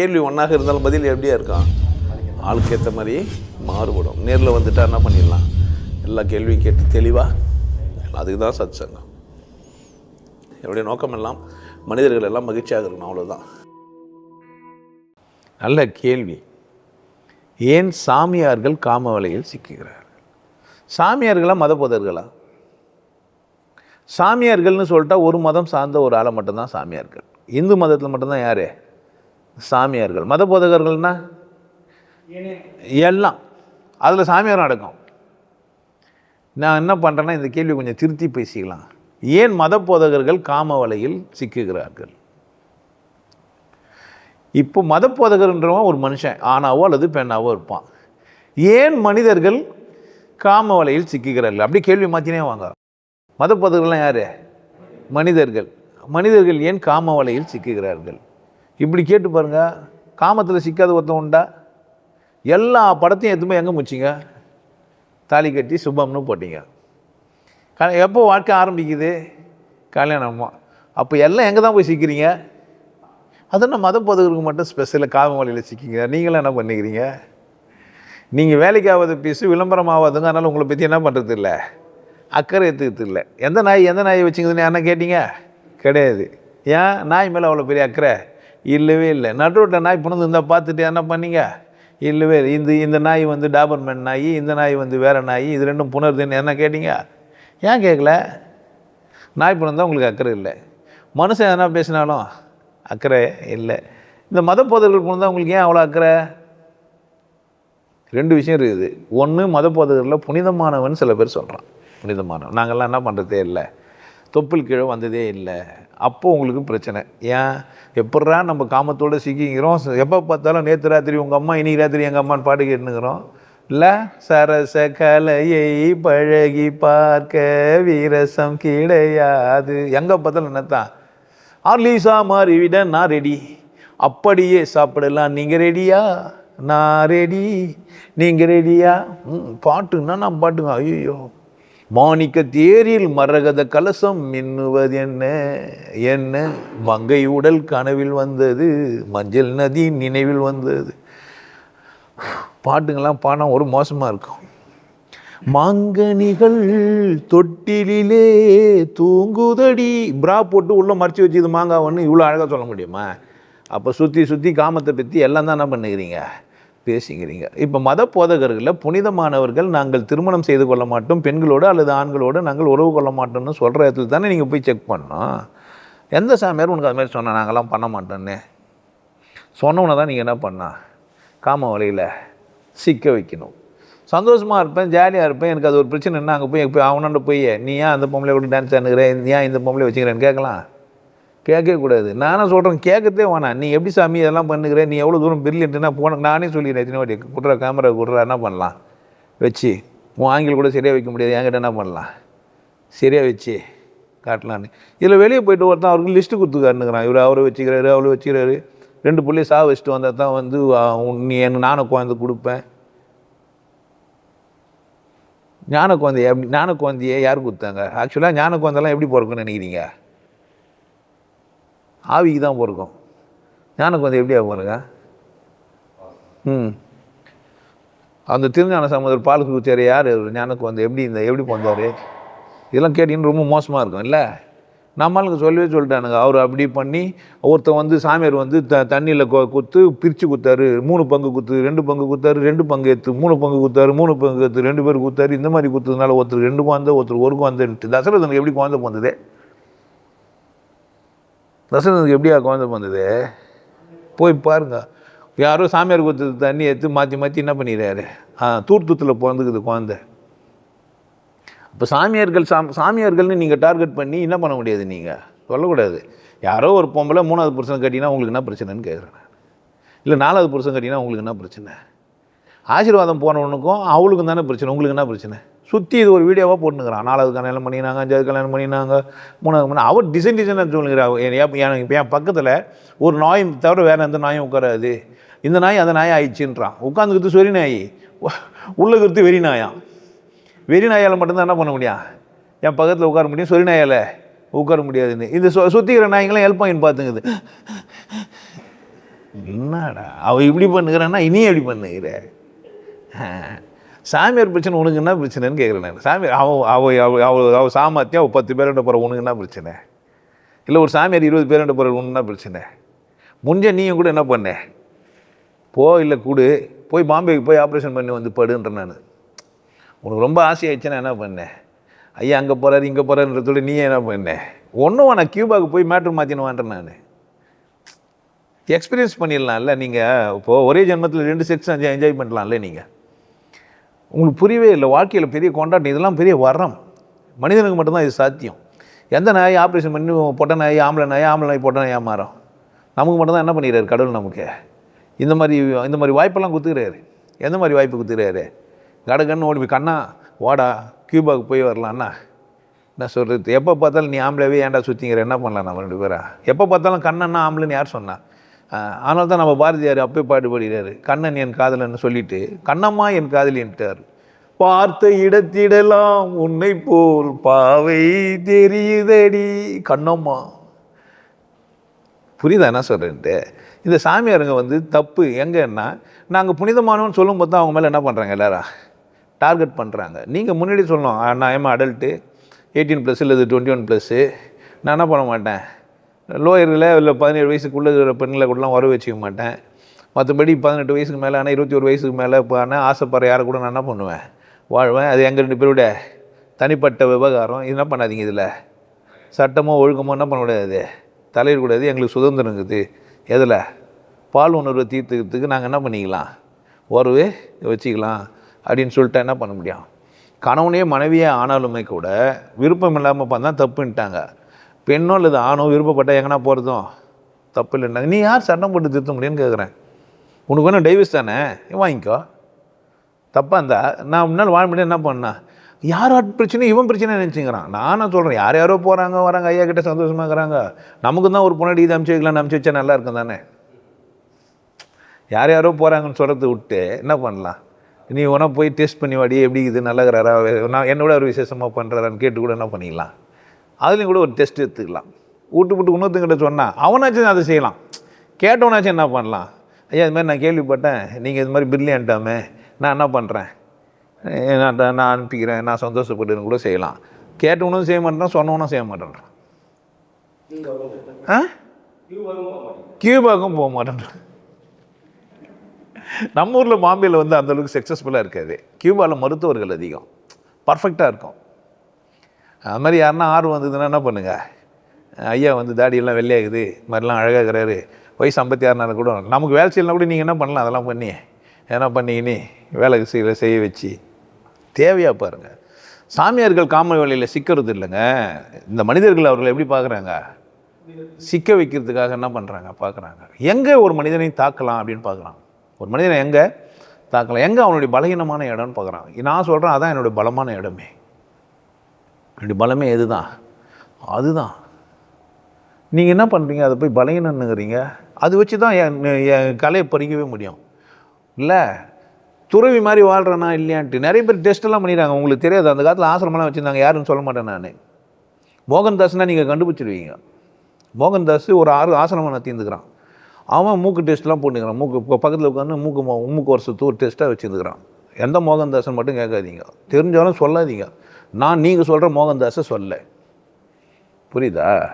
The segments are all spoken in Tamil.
கேள்வி ஒன்றாக இருந்தாலும் பதில் எப்படியா இருக்கான் ஆளுக்கு ஏற்ற மாதிரி மாறுபடும். நேரில் வந்துட்டா என்ன பண்ணிடலாம்? எல்லா கேள்வியும் கேட்டு தெளிவாக அதுக்கு தான் சத் சங்கம் என்னுடைய நோக்கம் எல்லாம் மனிதர்கள் எல்லாம் மகிழ்ச்சியாக இருக்கணும் அவ்வளோதான் நல்ல கேள்வி. ஏன் சாமியார்கள் காம வலையில் சிக்குகிறார்கள்? சாமியார்களா மதபோதர்களா? சாமியார்கள்னு சொல்லிட்டா ஒரு மதம் சார்ந்த ஒரு ஆளை மட்டும்தான் சாமியார்கள். இந்து மதத்தில் மட்டும்தான் யார்? சாமியார்கள். மத போதகர்கள்னா எல்லாம். அதில் சாமியாரும் அடக்கம். நான் என்ன பண்ணுறேன்னா இந்த கேள்வி கொஞ்சம் திருத்தி பேசிக்கலாம். ஏன் மத போதகர்கள் காம வலையில் சிக்குகிறார்கள்? இப்போ மத போதகர்ன்றவன் ஒரு மனுஷன் ஆணாவோ அல்லது பெண்ணாவோ இருப்பான். ஏன் மனிதர்கள் காம வலையில் சிக்குகிறார்கள்? அப்படி கேள்வி மாற்றினே வாங்க. மத போதகர்கள்லாம் யார்? மனிதர்கள். மனிதர்கள் ஏன் காம வலையில் சிக்குகிறார்கள்? இப்படி கேட்டு பாருங்கள் காமத்தில் சிக்காத ஒருத்தன் உண்டா? எல்லா படத்தையும் எதுவுமே எங்கே முடிச்சிங்க? தாலி கட்டி சுபம்னு போட்டிங்க. க எப்போ வாழ்க்கை ஆரம்பிக்குது? கல்யாணமா? அப்போ எல்லாம் எங்கே தான் போய் சிக்கிறீங்க? அதென்ன மத போதகருக்கு மட்டும் ஸ்பெஷலாக காம வலையில் சிக்கிங்க? நீங்களும் என்ன பண்ணிக்கிறீங்க? நீங்கள் வேலைக்கு ஆகாத பீஸு விளம்பரம் ஆகாதுங்க அதனால் உங்களை பற்றி என்ன பண்ணுறது இல்லை. அக்கறை எடுத்துக்கிறது இல்லை. எந்த நாய் எந்த நாயை வச்சுங்கன்னு என்ன கேட்டீங்க? கிடையாது. ஏன்? நாய் மேலே அவ்வளோ பெரிய அக்கறை? இல்லவே இல்லை. நடுரோட்டில் நாய் புணர்ந்து இருந்தால் பார்த்துட்டு என்ன பண்ணீங்க? இல்லவே இந்த இந்த நாய் வந்து டாபர்மேன் நாய் இந்த நாய் வந்து வேறு நாய் இது ரெண்டும் புணருதுன்னு என்ன கேட்டீங்க? ஏன் கேட்கல? நாய் புணர்ந்தா உங்களுக்கு அக்கறை இல்லை. மனுஷன் எதனா பேசினாலும் அக்கறை இல்லை. இந்த மத போதகர்கள் புணர்ந்தா உங்களுக்கு ஏன் அவ்வளோ அக்கறை? ரெண்டு விஷயம் இருக்குது. ஒன்று மத போதகர்களில் புனிதமானவன் சில பேர் சொல்கிறான் புனிதமானவன். நாங்கள்லாம் என்ன பண்ணுறதே இல்லை. தொப்புள் கீழே வந்ததே இல்லை. அப்போ உங்களுக்கு பிரச்சனை. ஏன்? எப்பட்றா நம்ம காமத்தோடு சிக்கிக்கிறோம்? எப்போ பார்த்தாலும் நேற்று ராத்திரி உங்கள் அம்மா இன்னைக்கு ராத்திரி எங்கள் அம்மான்னு பாட்டு கேட்டுனுக்குறோம் இல்லை? சரச கலையை பழகி பார்க்க வீரசம் கிடையாது. எங்கே பார்த்தாலும் என்னத்தான்? ஆர்லீசா மாறிவிட நான் ரெடி அப்படியே சாப்பிடலாம். நீங்கள் ரெடியா நான் ரெடி நீங்கள் ரெடியா ம் பாட்டுன்னா நான் பாட்டுங்க. ஐயோ மாணிக்க தேரில் மரகத கலசம் மின்னுவது என்ன? என்ன மங்கை உடல் கனவில் வந்தது மஞ்சள் நதி நினைவில் வந்தது. பாட்டுங்கள்லாம் பாடினா ஒரு மோசமாக இருக்கும். மாங்கனிகள் தொட்டிலே தூங்குதடி. பிரா போட்டு உள்ளே மறைச்சி வச்சு இது ஒன்று இவ்வளோ அழகாக சொல்ல முடியுமா? அப்போ சுற்றி சுற்றி காமத்தை பற்றி எல்லாம் தான் என்ன பண்ணுகிறீங்க பேசிக்கிறீங்க. இப்போ மத போதகர்களில் புனிதமானவர்கள் நாங்கள் திருமணம் செய்து கொள்ள மாட்டோம். பெண்களோடு அல்லது ஆண்களோடு நாங்கள் உறவு கொள்ள மாட்டோம்னு சொல்கிற இடத்துல தானே நீங்கள் போய் செக் பண்ணோம் எந்த சாமியார் உனக்கு அது மாதிரி சொன்ன நாங்கள்லாம் பண்ண மாட்டோன்னு சொன்னவனை தான் நீங்கள் என்ன பண்ணா? காம வழியில் சிக்க வைக்கணும். சந்தோஷமாக இருப்பேன் ஜாலியாக இருப்பேன். எனக்கு அது ஒரு பிரச்சனைன்னா அங்கே போய் போய் அவனாண்ட போய் நீ ஏன் அந்த பொம்பளை கூட டான்ஸ் ஆனுக்கிறேன் நீ ஏன் இந்த பொம்பளை வச்சுக்கிறேன்னு கேட்கலாம். கேட்கவே கூடாது. நானும் சொல்கிறேன் கேட்கத்தே வேணாம். நீ எப்படி சாமி இதெல்லாம் பண்ணுகிற? நீ எவ்வளோ தூரம் பிரில்லியன்ட்டுனா போன நானே சொல்லிடுறேன் எத்தனை வாட்டி? குடுற கேமரா குடுற என்ன பண்ணலாம்? வச்சு உன் ஆங்கில் கூட சரியாக வைக்க முடியாது. என்கிட்ட என்ன பண்ணலாம்? சரியாக வச்சு காட்டலான்னு. இதில் வெளியே போயிட்டு ஒருத்தன் அவருக்கு லிஸ்ட்டு கொடுத்துக்காருனுங்கிறான் இவர் அவரை வச்சுக்கிறாரு அவளை வச்சுக்கிறாரு. ரெண்டு புள்ளைய சா வச்சுட்டு வந்தால் தான் வந்து நீ எனக்கு நானும் குழந்தை கொடுப்பேன். ஞான குழந்தைய எப்படி ஞான குழந்தைய யார் கொடுத்தாங்க? ஆக்சுவலாக ஞான குழந்தைலாம் எப்படி பிறக்கும்னு நினைக்கிறீங்க? ஆவிக்கு தான் பிறக்கும். ஞான வந்து எப்படியா பாருங்க ம். அந்த திருஞான சமுதர் பாலுக்கு ஊற்றியார் யார்? ஞானக்கு வந்து எப்படி இந்த எப்படி பிறந்தார் இதெல்லாம் கேட்டின்னு ரொம்ப மோசமாக இருக்கும் இல்லை? நம்மளுக்கு சொல்லவே சொல்லிட்டானுங்க. அவர் அப்படி பண்ணி ஒருத்தன் வந்து சாமியார் வந்து த தண்ணியில் குத்து பிரித்து குத்தாரு. மூணு பங்கு குத்து ரெண்டு பங்கு குத்தாரு ரெண்டு பங்கு ஏற்று மூணு பங்கு குத்தாரு மூணு பங்கு ஏற்று ரெண்டு பேர் குத்தாரு. இந்த மாதிரி குத்துறதுனால ஒருத்தர் ரெண்டு குழந்தை ஒருத்தர் ஒரு குழந்தைன்ட்டு. தசரதனுக்கு எப்படி குழந்தை பிறந்ததே? தசரதனுக்கு எப்படியா குழந்தை பிறந்தது? போய் பாருங்க. யாரோ சாமியார் குத்து தண்ணி எடுத்து மாற்றி மாற்றி என்ன பண்ணிடுறாரு ஆ தூர்த்தத்தில் பிறந்துக்குது குழந்தை. இப்போ சாமியார்கள் சாம் சாமியார்கள்னு நீங்கள் டார்கெட் பண்ணி என்ன பண்ண முடியாது நீங்கள் சொல்லக்கூடாது. யாரோ ஒரு பொம்பளை மூணாவது புருஷன் கட்டினா உங்களுக்கு என்ன பிரச்சனைன்னு கேட்குறேன் இல்லை நாலாவது புருஷன் கட்டினா உங்களுக்கு என்ன பிரச்சனை? ஆசீர்வாதம் போனவனுக்கும் அவளுக்கும் தானே பிரச்சனை. உங்களுக்கு என்ன பிரச்சனை? சுற்றி இது ஒரு வீடியோவாக போட்டுக்கிறான் நாலாவது கல்யாணம் பண்ணினாங்க அஞ்சாவது கல்யாணம் பண்ணினாங்க மூணாவது பண்ண அவர் டிசைன் டிசைனாக சொல்லுங்கிறார் எனக்கு இப்போ என் பக்கத்தில் ஒரு நாய் தவிர வேறு எந்த நாயும் உட்காராது. இந்த நாய் அந்த நாயை ஆயிடுச்சுன்றான் உட்காந்துக்கிறது சொறி நாய். உள்ளே இருக்கிறது வெறி நாயாம் வெறி நாயால் மட்டும்தான் என்ன பண்ண முடியும்? என் பக்கத்தில் உட்கார முடியும் சொறி நாயால் உட்கார முடியாதுன்னு. இந்த சு சுற்றிக்கிற நாய்ங்களாம் ஹெல்ப் பண்ணி பார்த்துங்குது என்னடா அவள் இப்படி பண்ணுகிறான்னா இனியும் எப்படி பண்ணுகிற? சாமியார் பிரச்சனை உனக்கு என்ன பிரச்சனைன்னு கேட்குறேன் நான். சாமியார் அவ அவ அவ அவ அவ சாமர்த்தியம் அவள் பத்து பேர்கிட்ட போகிற உனக்கு என்ன பிரச்சனை? இல்லை ஒரு சாமியார் இருபது பேர்கிட்ட போகிற உனக்கு என்ன பிரச்சனை? முடிஞ்ச நீயும் கூட என்ன பண்ண? போ இல்லை கூடு. போய் பாம்பேக்கு போய் ஆப்ரேஷன் பண்ணி வந்து படுன்ற நான். உனக்கு ரொம்ப ஆசையாயிடுச்சுன்னா என்ன பண்ணேன் ஐயா அங்கே போகிறாரு இங்கே போகிறாருன்றதோட நீ என்ன பண்ணேன் ஒன்றும் நான் கியூபாவுக்கு போய் மேட்ரு மாற்றினுவான்றேன் நான். எக்ஸ்பீரியன்ஸ் பண்ணிடலாம்ல நீங்கள் இப்போது ஒரே ஜென்மத்தில் ரெண்டு செக்ஸ் என்ஜாய் பண்ணலாம்ல நீங்கள் உங்களுக்கு புரியவே இல்லை வாழ்க்கையில் பெரிய கொண்டாட்டம் இதெல்லாம் பெரிய வரம். மனிதனுக்கு மட்டும்தான் இது சாத்தியம். எந்த நாய் ஆப்ரேஷன் பண்ணி பொட்டை நாய் ஆம்பளை நாய் ஆம்பளை நாய் பொட்டை நாயாக மாறும். நமக்கு மட்டும்தான் என்ன பண்ணிடுறாரு கடவுள் நமக்கு? இந்த மாதிரி இந்த மாதிரி வாய்ப்பெல்லாம் குத்துக்கிறாரு. எந்த மாதிரி வாய்ப்பு குத்துக்கிறாரு? கடகன்னு ஓடி போய் கண்ணா வாடா கியூபாவுக்கு போய் வரலாம்ண்ணா என்ன சொல்கிறது எப்போ பார்த்தாலும் நீ ஆம்பளைவே ஏன்டா சுற்றிங்கிற என்ன பண்ணலாம் நம்ம ரெண்டு பேரா? எப்போ பார்த்தாலும் கண்ணன்னா ஆம்பளைன்னு யார் சொன்னா? ஆனால் தான் நம்ம பாரதியார் அப்பே பாடுபடுகிறார். கண்ணன் என் காதலன்னு சொல்லிட்டு கண்ணம்மா என் காதலின்ட்டார் பார்த்த இடத்திடலாம் உன்னை போல் பாவை தெரியுதடி கண்ணம்மா. புரியுதா என்ன சொல்கிறேன்ட்டு இந்த சாமியாருங்க வந்து தப்பு. எங்கன்னா நாங்கள் புனிதமானவன் சொல்லும்போது தான் அவங்க மேலே என்ன பண்ணுறாங்க எல்லாரா டார்கெட் பண்ணுறாங்க நீங்கள் முன்னாடி சொல்லணும். "ஆ, நான் ஏமா அடல்ட்டு எயிட்டீன் ப்ளஸ் இல்லை டுவெண்ட்டி ஒன் ப்ளஸ்ஸு நான் என்ன பண்ண மாட்டேன்? லோயரில் இல்லை பதினேழு வயசுக்குள்ளே இருக்கிற பெண்களை கூடலாம் வர வச்சுக்க மாட்டேன். மற்றபடி பதினெட்டு வயசுக்கு மேலே ஆனால் இருபத்தி ஒரு வயசுக்கு மேலே இப்போ ஆனால் ஆசைப்படுற யாரை கூட நான் என்ன பண்ணுவேன்? வாழ்வேன். அது எங்கள் ரெண்டு பேரோட தனிப்பட்ட விவகாரம். இது என்ன பண்ணாதீங்க இதில்? சட்டமோ ஒழுக்கமோ என்ன பண்ணக்கூடாது தலையிடக்கூடாது எங்களுக்கு சுதந்திரம் இருக்குது. எதில்? பால் உணர்வை தீர்த்துக்கிறதுக்கு நாங்கள் என்ன பண்ணிக்கலாம்? உறவு வச்சுக்கலாம் அப்படின்னு சொல்லிட்டு என்ன பண்ண முடியும்? கணவனே மனைவியே ஆனாலுமே கூட விருப்பம் இல்லாமல் பார்த்தா தப்புன்ட்டாங்க. பெண்ணோ அல்லது ஆணோ விருப்பப்பட்டால் எங்கன்னா போகிறதும் தப்பு இல்லைன்னாங்க நீ யார் சட்டம் போட்டு திருத்த முடியும்னு கேட்குறேன் உனக்கு வேணும் டைவர்ஸ் தானே? வாங்கிக்கோ. தப்பாக இருந்தா நான் முன்னால் வாழ முடியாது என்ன பண்ணேன்? யார் பிரச்சனையும் இவன் பிரச்சனை நினச்சிங்கிறான் நானும் சொல்கிறேன் யார் யாரோ போகிறாங்க வராங்க ஐயா கிட்ட சந்தோஷமாக இருக்கிறாங்க. நமக்கு தான் ஒரு பொண்ணாடி இது அமுச்சு வைக்கலாம் அமுச்சு வச்சா நல்லா இருக்கும் தானே? யார் யாரோ போகிறாங்கன்னு சொல்கிறது விட்டு என்ன பண்ணலாம்? நீ உன போய் டெஸ்ட் பண்ணி வாடி எப்படி இது இருக்கிறாரா நான் என்னோட ஒரு விசேஷமாக பண்ணுறாரான்னு கேட்டு கூட என்ன பண்ணிக்கலாம்? அதுலேயும் கூட ஒரு டெஸ்ட் எடுத்துக்கலாம். விட்டு விட்டு இன்னொருத்தங்கிட்ட சொன்னால் அவனாச்சும் அதை செய்யலாம். கேட்டவனாச்சும் என்ன பண்ணலாம்? ஐயா இது மாதிரி நான் கேள்விப்பட்டேன். நீங்கள் இது மாதிரி பிரில்லியன்ட்டாமே நான் என்ன பண்ணுறேன் நான் நான் அனுப்பிக்கிறேன் நான் சந்தோஷப்பட்டுன்னு கூட செய்யலாம். கேட்டவனும் செய்ய மாட்டேன் சொன்னவனும் செய்ய மாட்டேன்றான். ஆ? கியூபாக்கும் போக மாட்டேன்றான். நம்ம ஊரில் பாம்பேயில் வந்து அந்தளவுக்கு சக்ஸஸ்ஃபுல்லாக இருக்காது. கியூபாவில் மருத்துவர்கள் அதிகம். பர்ஃபெக்டாக இருக்கும். அது மாதிரி யாருன்னா ஆர்வம் வந்ததுன்னா என்ன பண்ணுங்கள் ஐயா வந்து தாடியெல்லாம் வெள்ளையாகுது. இது மாதிரிலாம் அழகாக இருக்கிறாரு வயசு ஐம்பத்தி ஆறுனால கூட நமக்கு வேலை செய்யலாம் கூட நீங்கள் என்ன பண்ணலாம்? அதெல்லாம் பண்ணி என்ன பண்ணிக்கினி வேலைக்கு செய்ய செய்ய வச்சு. தேவையாக பாருங்கள் சாமியார்கள் காம வேலையில் சிக்கிறது இல்லைங்க. இந்த மனிதர்கள் அவர்களை எப்படி பார்க்குறாங்க சிக்க வைக்கிறதுக்காக என்ன பண்ணுறாங்க பார்க்குறாங்க எங்கே ஒரு மனிதனை தாக்கலாம் அப்படின்னு பார்க்குறான் ஒரு மனிதனை எங்கே? தாக்கலாம். எங்கே அவனுடைய பலகீனமான இடம்னு பார்க்குறான் நான் சொல்கிறேன் அதான் என்னுடைய பலமான இடமே. அப்படி பலமே எதுதான்? அதுதான். நீங்கள் என்ன பண்ணுறீங்க அதை போய் பலகீனம்னுங்கிறீங்க. அது வச்சு தான் என் என் கலையை பறிக்கவே முடியும். இல்லை துறவி மாதிரி வாழ்கிறேனா இல்லையான்ட்டு நிறைய பேர் டெஸ்ட்டெல்லாம் பண்ணிடுறாங்க. உங்களுக்கு தெரியாது. அந்த காலத்தில் ஆசிரமெல்லாம் வச்சுருந்தாங்க. யாருன்னு சொல்ல மாட்டேன் நான். மோகன்தாஸ்னால் நீங்கள் கண்டுபிடிச்சிருவீங்க. மோகன்தாஸ் ஒரு ஆறு ஆசிரமம் நடத்தியிருந்துக்கிறான். அவன் மூக்கு டெஸ்ட்லாம் போட்டுக்கிறான். மூக்கு இப்போ பக்கத்தில் உட்காந்து மூக்கு மூக்கு வருஷத்து ஒரு டெஸ்ட்டாக வச்சுருந்துக்கிறான். எந்த மோகன்தாசன் மட்டும் கேட்காதீங்க. தெரிஞ்சாலும் சொல்லாதீங்க. நான் நீங்கள் சொல்கிற மோகன்தாஸை சொல்ல. புரியுதா?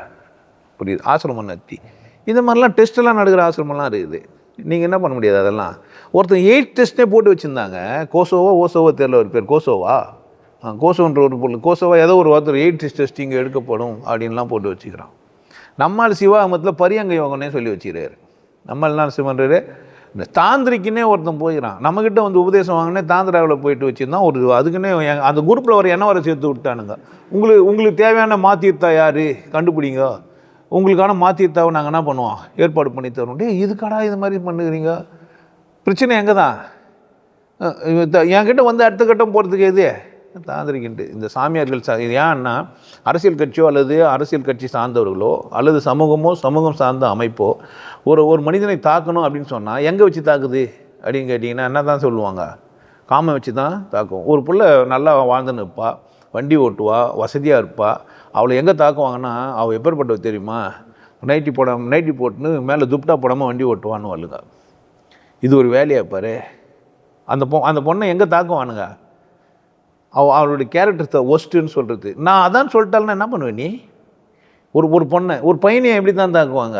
புரியுது. ஆசிரமம் நத்தி. இந்த மாதிரிலாம் டெஸ்ட்டெல்லாம் நடக்கிற ஆசிரமம்லாம் இருக்குது. நீங்கள் என்ன பண்ண முடியாது அதெல்லாம். ஒருத்தர் எயிட் டெஸ்ட்டே போட்டு வச்சுருந்தாங்க. கோசோவா ஓசோவோ தெரியல ஒரு பேர். கோசோவா? ஆ கோசோன்ற ஒரு பொருள். கோசோவா ஏதோ ஒரு ஒருத்தர் எயிட் டெஸ்ட் இங்கே எடுக்கப்படும் அப்படின்லாம் போட்டு வச்சுக்கிறான். நம்மால் சிவாமத்தில் பரியங்க யோகனே சொல்லி வச்சுக்கிறாரு. நம்மால் என்ன சிவன்றாரு தாந்திரிக்குன்னே ஒருத்தன் போயிடறான் நம்மக்கிட்ட வந்து உபதேசம் வாங்கினே தாந்திராவில் போயிட்டு வச்சுருந்தான். ஒரு அதுக்குன்னே அந்த குரூப்பில் ஒரு என்ன வர சேர்த்து விட்டானுங்க. உங்களுக்கு உங்களுக்கு தேவையான மாத்தியத்தா யார்? கண்டுபிடிங்க. உங்களுக்கான மாத்தியத்தாவை நாங்கள் என்ன பண்ணுவோம்? ஏற்பாடு பண்ணி தரோம் இதுக்கடா இது மாதிரி பண்ணுகிறீங்க பிரச்சனை எங்கே தான் என்கிட்ட வந்து அடுத்த கட்டம் போகிறதுக்கு எது? தாந்திரிக்கின்ட்டு. இந்த சாமியார்கள் சா இது ஏன்னா அரசியல் கட்சியோ அல்லது அரசியல் கட்சி சார்ந்தவர்களோ அல்லது சமூகமோ சமூகம் சார்ந்த அமைப்போ ஒரு ஒரு மனிதனை தாக்கணும் அப்படின்னு சொன்னால் எங்கே வச்சு தாக்குது? அப்படின்னு கேட்டிங்கன்னா என்ன தான் சொல்லுவாங்க? காமை வச்சு தான் தாக்கும். ஒரு பிள்ளை நல்லா வாழ்ந்துன்னு இருப்பா வண்டி ஓட்டுவா வசதியாக இருப்பா அவளை எங்கே தாக்குவாங்கன்னா அவள் எப்பேற்பட்டவ தெரியுமா? நைட்டி போடாமல் நைட்டி போட்டுன்னு மேலே துப்டா போடாமல் வண்டி ஓட்டுவான்னு வாளுங்க இது ஒரு வேலையாக பாரு. அந்த பொ அந்த பொண்ணை எங்கே தாக்குவானுங்க? அவ அவளுடைய கேரக்டர் ஒஸ்ட்டுன்னு சொல்கிறது நான் அதான் சொல்லிட்டாலும் என்ன பண்ணுவேன் நீ? ஒரு ஒரு பொண்ணை ஒரு பையனை எப்படி தான் தாக்குவாங்க?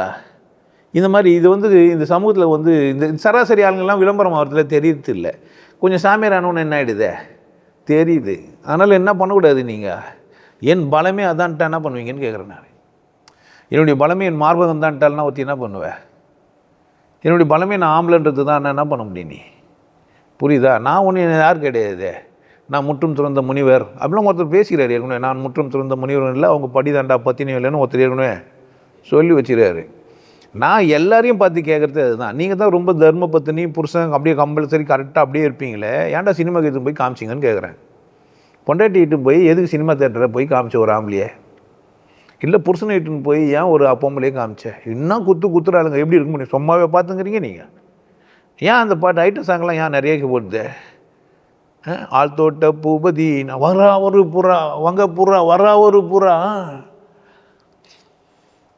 இந்த மாதிரி இது வந்து இந்த சமூகத்தில் வந்து இந்த சராசரி ஆளுங்கள்லாம் விளம்பரம் ஆகிறதுல தெரியறது இல்லை. கொஞ்சம் சாமியார் ஆனவொன்னு என்ன ஆகிடுதே தெரியுது. அதனால் என்ன பண்ணக்கூடாது நீங்கள் என் பலமே அதான்ட்டா என்ன பண்ணுவீங்கன்னு கேட்குறேன் நான். என்னுடைய பலமே என் மார்பகம் தான்ட்டால்னா ஒருத்தி என்ன பண்ணுவேன் என்னுடைய பலமே நான் ஆம்பளைன்றது தான் நான் என்ன பண்ண முடியும் நீ? புரியுதா? நான் ஒன்று யார் கிடையாது? நான் முற்றும் துறந்த முனிவர் அப்படிலாம் ஒருத்தர் பேசுகிறார் ஏற்கனவே. நான் முற்றும் துறந்த முனிவர் இல்லை அவங்க படிதாண்டா பத்தினியும் இல்லைன்னு ஒருத்தர் ஏற்கனவே சொல்லி வச்சுருக்காரு நான் எல்லாரையும் பார்த்து கேட்குறது அதுதான். நீங்கள் தான் ரொம்ப தர்ம பத்தினி புருஷன் அப்படியே கம்பல்சரி கரெக்டாக அப்படியே இருப்பீங்களே ஏன்டா சினிமா கேட்டு போய் காமிச்சிங்கன்னு கேட்குறேன். பொண்டாட்டி இட்டு போய் எதுக்கு சினிமா தேட்டரில் போய் காமிச்ச ஒரு ஆம்பளையே? இல்லை புருஷனை இட்டுன்னு போய் ஏன் ஒரு பொம்பளையே காமிச்சேன் இன்னும் குத்து குத்துறாளுங்க. எப்படி இருக்க முடியும் சும்மாவே பார்த்துங்கிறீங்க நீங்கள் ஏன் அந்த பாட்டு ஐட்டம் சாங்லாம் ஏன் நிறைய போடுது? ஆழ்தோட்ட பூபதி நான் வரா ஒரு புறா வங்க புறா வரா ஒரு புறா.